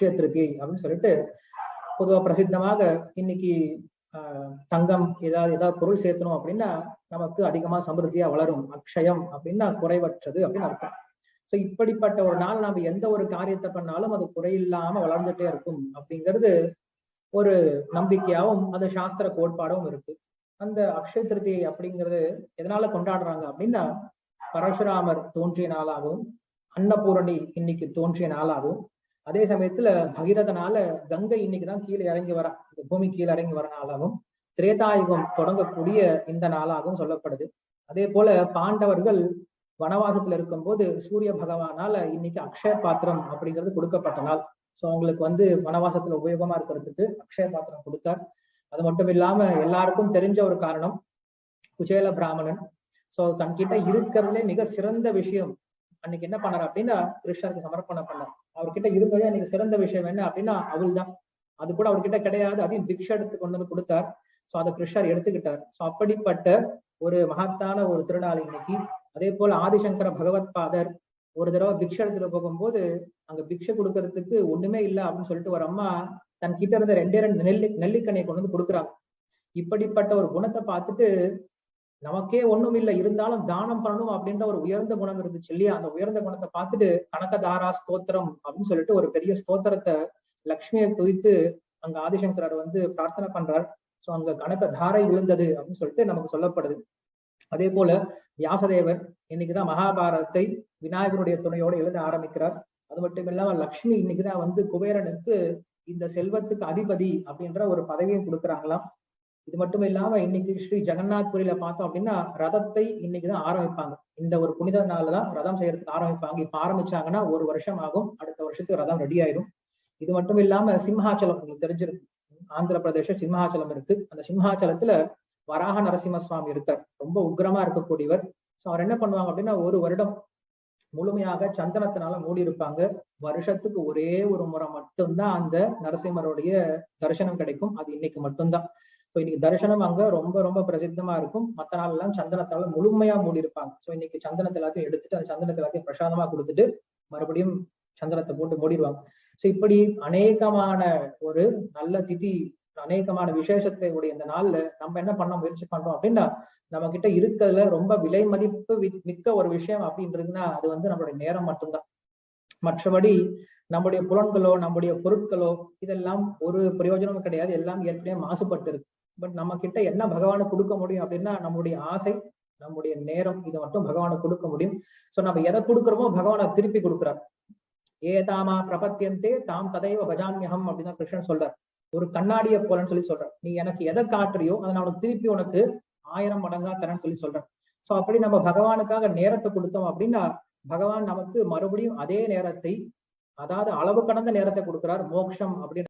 அக்ஷய திருத்தியை அப்படின்னு சொல்லிட்டு பொதுவா பிரசித்தமாக இன்னைக்கு ஆஹ் தங்கம் ஏதாவது ஏதாவது பொருள் சேர்த்தணும் அப்படின்னா நமக்கு அதிகமா சமிருத்தியா வளரும். அக்ஷயம் அப்படின்னா குறைவற்றது அப்படின்னு அர்த்தம். சோ இப்படிப்பட்ட ஒரு நாள் நாம எந்த ஒரு காரியத்தை பண்ணாலும் அது குறையில்லாம வளர்ந்துட்டே இருக்கும் அப்படிங்கிறது ஒரு நம்பிக்கையாவும் அது சாஸ்திர கோட்பாடும் இருக்கு. அந்த அக்ஷய திருத்தியை அப்படிங்கிறது எதனால கொண்டாடுறாங்க அப்படின்னா பரசுராமர் தோன்றிய நாளாகவும் அன்னபூரணி இன்னைக்கு தோன்றிய நாளாகவும் அதே சமயத்துல பகீரதனால கங்கை இன்னைக்குதான் கீழே இறங்கி வர. இந்த பூமி கீழே இறங்கி வர நாளாகவும் திரேதாயுகம் தொடங்கக்கூடிய இந்த நாளாகவும் சொல்லப்படுது. அதே போல பாண்டவர்கள் வனவாசத்துல இருக்கும்போது சூரிய பகவானால இன்னைக்கு அக்ஷய பாத்திரம் அப்படிங்கிறது கொடுக்கப்பட்ட நாள். சோ அவங்களுக்கு வந்து வனவாசத்துல உபயோகமா இருக்கிறதுக்கு அக்ஷய பாத்திரம் கொடுத்தார். அது மட்டும் இல்லாம எல்லாருக்கும் தெரிஞ்ச ஒரு காரணம் குச்சேல பிராமணன். சோ தன்கிட்ட இருக்கிறதுலே மிக சிறந்த விஷயம். அன்னைக்கு என்ன பண்ணார் அப்படின்னா கிருஷ்ணருக்கு சமர்ப்பணம் பண்ணார். அவர்கிட்ட இருந்ததே அன்னைக்கு சிறந்த விஷயம் என்ன அப்படின்னா அவள் தான் அது கூட அவர்கிட்ட கிடையாது. அதையும் பிக்ஷ எடுத்து கொண்டு வந்து கொடுத்தார். சோ அதை கிருஷ்ணர் எடுத்துக்கிட்டார். ஸோ அப்படிப்பட்ட ஒரு மகத்தான ஒரு திருநாள் இன்னைக்கு. அதே போல ஆதிசங்கர பகவத் பாதர் ஒரு தடவை பிக்ஷ எடுத்துட்டு போகும்போது அங்க பிக்ஷை கொடுக்கறதுக்கு ஒண்ணுமே இல்லை அப்படின்னு சொல்லிட்டு ஒரு அம்மா தன் கிட்ட இருந்த ரெண்டே ரெண்டு நெல்லி நெல்லிக்கனியை கொண்டு வந்து கொடுக்குறாங்க. இப்படிப்பட்ட ஒரு குணத்தை பார்த்துட்டு நமக்கே ஒண்ணும் இல்லை. இருந்தாலும் தானம் பண்ணணும் அப்படின்ற ஒரு உயர்ந்த குணம் இருந்துச்சு இல்லையா? அந்த உயர்ந்த குணத்தை பார்த்துட்டு கனகதாரா ஸ்தோத்திரம் அப்படின்னு சொல்லிட்டு ஒரு பெரிய ஸ்தோத்திரத்தை லக்ஷ்மியை துதித்து அங்க ஆதிசங்கரர் வந்து பிரார்த்தனை பண்றார். சோ அங்க கனக தாரை விழுந்தது அப்படின்னு சொல்லிட்டு நமக்கு சொல்லப்படுது. அதே போல வியாசதேவர் இன்னைக்குதான் மகாபாரதத்தை விநாயகருடைய துணையோட எழுத ஆரம்பிக்கிறார். அது மட்டும் இல்லாம லக்ஷ்மி இன்னைக்குதான் வந்து குபேரனுக்கு இந்த செல்வத்துக்கு அதிபதி அப்படின்ற ஒரு பதவியும் கொடுக்குறாங்களாம். இது மட்டும் இல்லாம இன்னைக்கு ஸ்ரீ ஜெகநாத் புரியில பார்த்தோம் அப்படின்னா ரதத்தை இன்னைக்குதான் ஆரம்பிப்பாங்க. இந்த ஒரு புனித நாள்லதான் ரதம் செய்யறதுக்கு ஆரம்பிப்பாங்க. இப்ப ஆரம்பிச்சாங்கன்னா ஒரு வருஷம் ஆகும். அடுத்த வருஷத்துக்கு ரதம் ரெடி ஆயிடும். இது மட்டும் இல்லாம சிம்ஹாச்சலம் உங்களுக்கு தெரிஞ்சிருக்கு ஆந்திர பிரதேச சிம்ஹாச்சலம் இருக்கு. அந்த சிம்ஹாச்சலத்துல வராக நரசிம்ம சுவாமி இருக்கார். ரொம்ப உக்ரமா இருக்கக்கூடியவர். சோ அவர் என்ன பண்ணுவாங்க அப்படின்னா ஒரு வருடம் முழுமையாக சந்தனத்தினால மூடி இருப்பாங்க. வருஷத்துக்கு ஒரே ஒரு முறை மட்டும்தான் அந்த நரசிம்மருடைய தரிசனம் கிடைக்கும். அது இன்னைக்கு மட்டும்தான். ஸோ இன்னைக்கு தரிசனம் அங்க ரொம்ப ரொம்ப பிரசித்தமா இருக்கும். மத்த நாள் எல்லாம் சந்தனத்தால முழுமையா மூடி இருப்பாங்க சோ இன்னைக்கு சந்தனத்தை எல்லாத்தையும் எடுத்துட்டு அந்த சந்தனத்தை எல்லாத்தையும் பிரசாதமா கொடுத்துட்டு மறுபடியும் சந்தனத்தை போட்டு மூடிடுவாங்க சோ இப்படி அநேகமான ஒரு நல்ல திதி அநேகமான விசேஷத்தை உடைய இந்த நாள்ல நம்ம என்ன பண்ண முயற்சி பண்றோம் அப்படின்னா நம்ம கிட்ட இருக்கிறதுல ரொம்ப விலை மதிப்பு மிக்க ஒரு விஷயம் அப்படின்றதுன்னா அது வந்து நம்மளுடைய நேரம் மட்டும்தான். மற்றபடி நம்முடைய புலன்களோ நம்முடைய பொருட்களோ இதெல்லாம் ஒரு பிரயோஜனமும் கிடையாது. எல்லாம் ஏற்கனவே மாசுபட்டு இருக்கு. பட் நம்ம கிட்ட என்ன பகவானுக்கு கொடுக்க முடியும் அப்படின்னா நம்முடைய ஆசை நம்முடைய நேரம் இதை மட்டும் பகவானுக்கு கொடுக்க முடியும். சோ நம்ம எதை கொடுக்குறோமோ பகவானை திருப்பி கொடுக்குறார். ஏதாமா பிரபத்தியந்தே தாம் ததைவ பஜாமியகம் அப்படின்னு கிருஷ்ணன் சொல்றார். ஒரு கண்ணாடிய போலன்னு சொல்லி சொல்றார். நீ எனக்கு எதை காட்டுறியோ அதை நான் உனக்கு திருப்பி உனக்கு ஆயிரம் மடங்கா தரேன்னு சொல்லி சொல்றேன் சோ அப்படி நம்ம பகவானுக்காக நேரத்தை கொடுத்தோம் அப்படின்னா பகவான் நமக்கு மறுபடியும் அதே நேரத்தை அதாவது அளவு கடந்த நேரத்தை கொடுக்கிறார். மோட்சம் அப்படின்னு